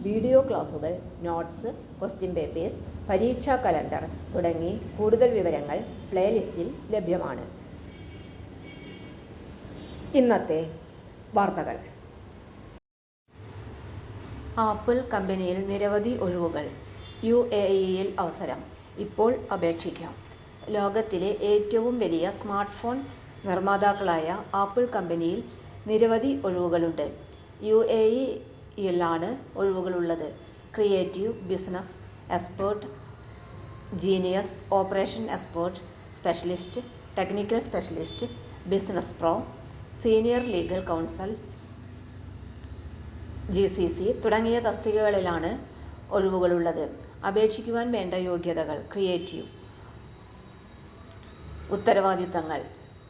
Video ക്ലാസുകൾ notes question papers പരീക്ഷാ calendar തുടങ്ങി കൂടുതൽ വിവരങ്ങൾ പ്ലേലിസ്റ്റിൽ ലഭ്യമാണ്. ഇന്നത്തെ വാർത്തകൾ. ആപ്പിൾ കമ്പനിയിൽ നിരവധി ഒഴിവുകൾ. യു എ ഇയിൽ അവസരം. ഇപ്പോൾ അപേക്ഷിക്കാം. ലോകത്തിലെ ഏറ്റവും വലിയ സ്മാർട്ട് ഫോൺ നിർമ്മാതാക്കളായ ആപ്പിൾ കമ്പനിയിൽ നിരവധി ഒഴിവുകളുണ്ട്. യു എ ഇയിലാണ് ഒഴിവുകളുള്ളത്. Creative business expert genius operation expert specialist technical specialist business pro senior legal counsel, G C C തുടങ്ങിയ തസ്തികകളിലാണ് ഒഴിവുകളുള്ളത്. അപേക്ഷിക്കുവാൻ വേണ്ട യോഗ്യതകൾ ക്രിയേറ്റീവ്. ഉത്തരവാദിത്തങ്ങൾ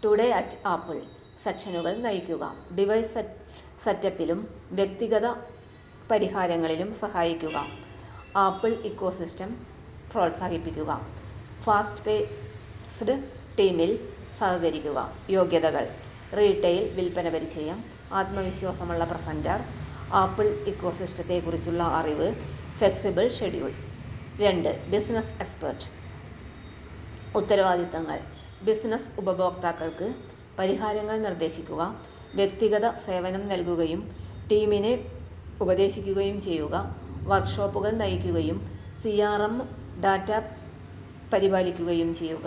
ടുഡേ അറ്റ് ആപ്പിൾ സെക്ഷനുകൾ നയിക്കുക. ഡിവൈസ് സെറ്റപ്പിലും വ്യക്തിഗത പരിഹാരങ്ങളിലും സഹായിക്കുക. ആപ്പിൾ ഇക്കോസിസ്റ്റം പ്രോത്സാഹിപ്പിക്കുക. ഫാസ്റ്റ് പേസ്ഡ് ടീമിൽ സഹകരിക്കുക. യോഗ്യതകൾ. റീറ്റെയിൽ വിൽപ്പന പരിചയം. ആത്മവിശ്വാസമുള്ള പ്രസന്റർ ആപ്പിൾ ഇക്കോസിസ്റ്റത്തെക്കുറിച്ചുള്ള അറിവ്. Flexible schedule. രണ്ട് ബിസിനസ് എക്സ്പെർട്ട്. ഉത്തരവാദിത്തങ്ങൾ. ബിസിനസ് ഉപഭോക്താക്കൾക്ക് പരിഹാരങ്ങൾ നിർദ്ദേശിക്കുക. വ്യക്തിഗത സേവനം നൽകുകയും ടീമിനെ ഉപദേശിക്കുകയും ചെയ്യുക. വർക്ക്ഷോപ്പുകൾ നയിക്കുകയും സി ആർ എം ഡാറ്റ പരിപാലിക്കുകയും ചെയ്യുക.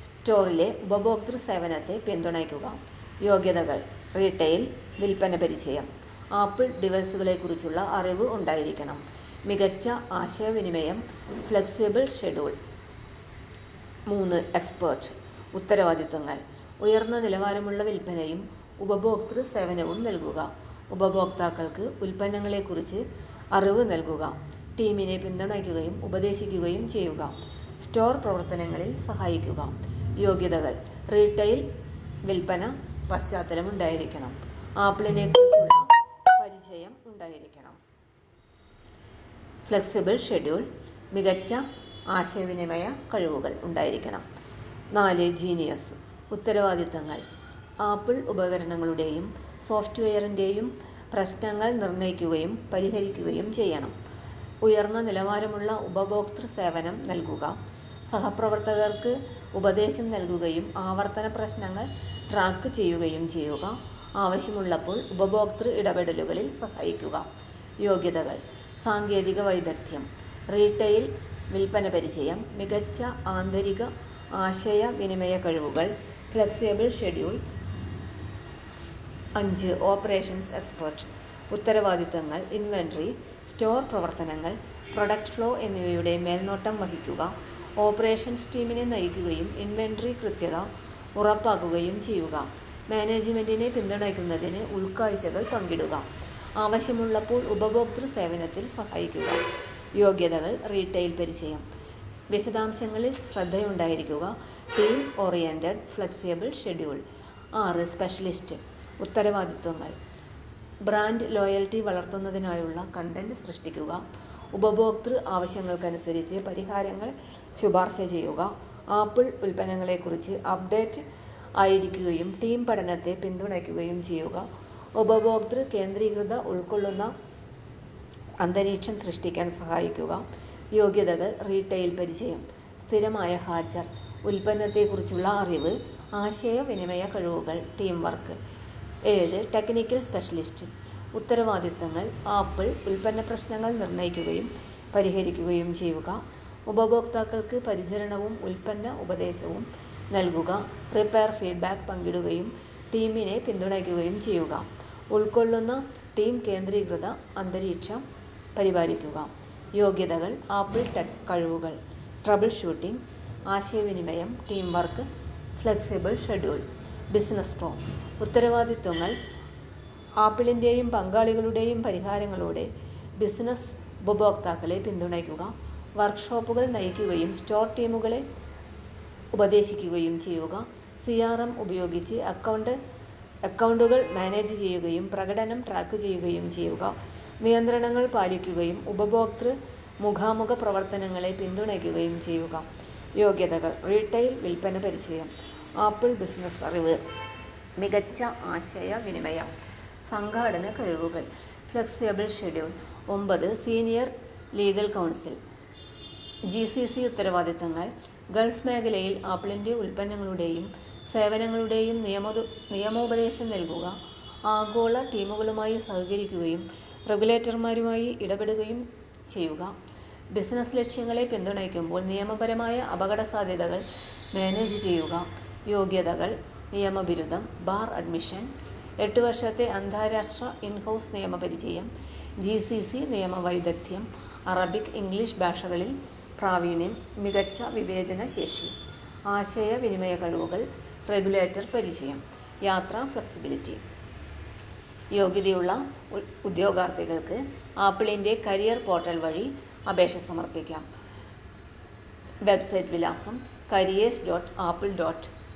സ്റ്റോറിലെ ഉപഭോക്തൃ സേവനത്തെ പിന്തുണയ്ക്കുക. യോഗ്യതകൾ റീട്ടെയിൽ വിൽപ്പന പരിചയം ആപ്പിൾ ഡിവൈസുകളെക്കുറിച്ചുള്ള അറിവ് ഉണ്ടായിരിക്കണം. മികച്ച ആശയവിനിമയം ഫ്ലെക്സിബിൾ ഷെഡ്യൂൾ. മൂന്ന് എക്സ്പേർട്ട് ഉത്തരവാദിത്തങ്ങൾ. ഉയർന്ന നിലവാരമുള്ള വിൽപ്പനയും ഉപഭോക്തൃ സേവനവും നൽകുക. ഉപഭോക്താക്കൾക്ക് ഉൽപ്പന്നങ്ങളെക്കുറിച്ച് അറിവ് നൽകുക ടീമിനെ പിന്തുണയ്ക്കുകയും ഉപദേശിക്കുകയും ചെയ്യുക സ്റ്റോർ പ്രവർത്തനങ്ങളിൽ സഹായിക്കുക. യോഗ്യതകൾ റീട്ടെയിൽ വിൽപ്പന പശ്ചാത്തലം ഉണ്ടായിരിക്കണം. ആപ്പിളിനെക്കുറിച്ചുള്ള പരിചയം ഉണ്ടായിരിക്കണം. ഫ്ലെക്സിബിൾ ഷെഡ്യൂൾ മികച്ച ആശയവിനിമയ കഴിവുകൾ ഉണ്ടായിരിക്കണം. നാല് ജീനിയസ് ഉത്തരവാദിത്തങ്ങൾ ആപ്പിൾ ഉപകരണങ്ങളുടെയും സോഫ്റ്റ്വെയറിന്റെയും പ്രശ്നങ്ങൾ നിർണയിക്കുകയും പരിഹരിക്കുകയും ചെയ്യണം. ഉയർന്ന നിലവാരമുള്ള ഉപഭോക്തൃ സേവനം നൽകുക. സഹപ്രവർത്തകർക്ക് ഉപദേശം നൽകുകയും ആവർത്തന പ്രശ്നങ്ങൾ ട്രാക്ക് ചെയ്യുകയും ചെയ്യുക. ആവശ്യമുള്ളപ്പോൾ ഉപഭോക്തൃ ഇടപെടലുകളിൽ സഹായിക്കുക. യോഗ്യതകൾ. സാങ്കേതിക വൈദഗ്ധ്യം. റീട്ടെയിൽ വിൽപ്പന പരിചയം. മികച്ച ആന്തരിക ആശയവിനിമയ കഴിവുകൾ. Flexible schedule. അഞ്ച് ഓപ്പറേഷൻസ് എക്സ്പെർട്ട്. ഉത്തരവാദിത്തങ്ങൾ ഇൻവെന്ററി സ്റ്റോർ പ്രവർത്തനങ്ങൾ പ്രൊഡക്റ്റ് ഫ്ലോ എന്നിവയുടെ മേൽനോട്ടം വഹിക്കുക ഓപ്പറേഷൻസ് ടീമിനെ നയിക്കുകയും ഇൻവെന്ററി കൃത്യത ഉറപ്പാക്കുകയും ചെയ്യുക മാനേജ്മെന്റിനെ പിന്തുണയ്ക്കുന്നതിന് ഉൾക്കാഴ്ചകൾ പങ്കിടുക ആവശ്യമുള്ളപ്പോൾ ഉപഭോക്തൃ സേവനത്തിൽ സഹായിക്കുക യോഗ്യതകൾ റീട്ടെയിൽ പരിചയം വിശദാംശങ്ങളിൽ ശ്രദ്ധയുണ്ടായിരിക്കുക ടീം ഓറിയന്റഡ് ഫ്ലെക്സിബിൾ ഷെഡ്യൂൾ. ആറ് സ്പെഷ്യലിസ്റ്റ്. ഉത്തരവാദിത്വങ്ങൾ. ബ്രാൻഡ് ലോയൽറ്റി വളർത്തുന്നതിനായുള്ള കണ്ടന്റ് സൃഷ്ടിക്കുക. ഉപഭോക്തൃ ആവശ്യങ്ങൾക്കനുസരിച്ച് പരിഹാരങ്ങൾ ശുപാർശ ചെയ്യുക. ആപ്പിൾ ഉൽപ്പന്നങ്ങളെക്കുറിച്ച് അപ്ഡേറ്റ് ആയിരിക്കുകയും ടീം പഠനത്തെ പിന്തുണയ്ക്കുകയും ചെയ്യുക. ഉപഭോക്തൃ കേന്ദ്രീകൃത ഉൾക്കൊള്ളുന്ന അന്തരീക്ഷം സൃഷ്ടിക്കാൻ സഹായിക്കുക. യോഗ്യതകൾ റീറ്റെയിൽ പരിചയം സ്ഥിരമായ ഹാജർ ഉൽപ്പന്നത്തെക്കുറിച്ചുള്ള അറിവ് ആശയവിനിമയ കഴിവുകൾ ടീം വർക്ക് ഏഴ് ടെക്നിക്കൽ സ്പെഷ്യലിസ്റ്റ് ഉത്തരവാദിത്തങ്ങൾ ആപ്പിൾ ഉൽപ്പന്ന പ്രശ്നങ്ങൾ നിർണയിക്കുകയും പരിഹരിക്കുകയും ചെയ്യുക. ഉപഭോക്താക്കൾക്ക് പരിചരണവും ഉൽപ്പന്ന ഉപദേശവും നൽകുക. റിപ്പയർ ഫീഡ്ബാക്ക് പങ്കിടുകയും ടീമിനെ പിന്തുണയ്ക്കുകയും ചെയ്യുക. ഉൾക്കൊള്ളുന്ന ടീം കേന്ദ്രീകൃത അന്തരീക്ഷം പരിപാലിക്കുക. യോഗ്യതകൾ ആപ്പിൾ ടെക് കഴിവുകൾ. ട്രബിൾ ഷൂട്ടിംഗ് ആശയവിനിമയം team work flexible schedule business pro ഉത്തരവാദിത്വങ്ങൾ ആപ്പിളിന്റെയും പങ്കാളികളുടെയും പരിഹാരങ്ങളോടെ ബിസിനസ് ഉപഭോക്താക്കളെ പിന്തുണയ്ക്കുക വർക്ക്ഷോപ്പുകൾ നയിക്കുകയും സ്റ്റോർ ടീമുകളെ ഉപദേശിക്കുകയും ചെയ്യുക. സി. ആർ. എം ഉപയോഗിച്ച് അക്കൗണ്ട് അക്കൗണ്ടുകൾ മാനേജ് ചെയ്യുകയും പ്രകടനം ട്രാക്ക് ചെയ്യുകയും ചെയ്യുക. നിയന്ത്രണങ്ങൾ പാലിക്കുകയും ഉപഭോക്തൃ മുഖാമുഖ പ്രവർത്തനങ്ങളെ പിന്തുണയ്ക്കുകയും ചെയ്യുക. യോഗ്യതകൾ റീട്ടെയിൽ വിൽപ്പന പരിചയം. ആപ്പിൾ ബിസിനസ് അറിവ്. മികച്ച ആശയവിനിമയം സംഘാടന കഴിവുകൾ. Flexible schedule. ഒമ്പത് senior legal council. G. C. C ഉത്തരവാദിത്തങ്ങൾ. ഗൾഫ് മേഖലയിൽ ആപ്പിളിന്റെ ഉൽപ്പന്നങ്ങളുടെയും സേവനങ്ങളുടെയും നിയമോപദേശം നൽകുക. ആഗോള ടീമുകളുമായി സഹകരിക്കുകയും റെഗുലേറ്റർമാരുമായി ഇടപെടുകയും ചെയ്യുക. ബിസിനസ് ലക്ഷ്യങ്ങളെ പിന്തുണയ്ക്കുമ്പോൾ നിയമപരമായ അപകടസാധ്യതകൾ മാനേജ് ചെയ്യുക. യോഗ്യതകൾ നിയമബിരുദം, ബാർ അഡ്മിഷൻ, എട്ട് വർഷത്തെ അന്താരാഷ്ട്ര ഇൻഹൗസ് നിയമപരിചയം, ജി. സി. സി നിയമവൈദഗ്ദ്ധ്യം, അറബിക്, ഇംഗ്ലീഷ് ഭാഷകളിൽ പ്രാവീണ്യം, മികച്ച വിവേചന ശേഷി ആശയവിനിമയ കഴിവുകൾ, റെഗുലേറ്റർ പരിചയം, യാത്രാ ഫ്ലെക്സിബിലിറ്റി. യോഗ്യതയുള്ള ഉദ്യോഗാർത്ഥികൾക്ക് ആപ്പിളിന്റെ കരിയർ പോർട്ടൽ വഴി അപേക്ഷ സമർപ്പിക്കാം. വെബ്സൈറ്റ് വിലാസം careers dot Apple dot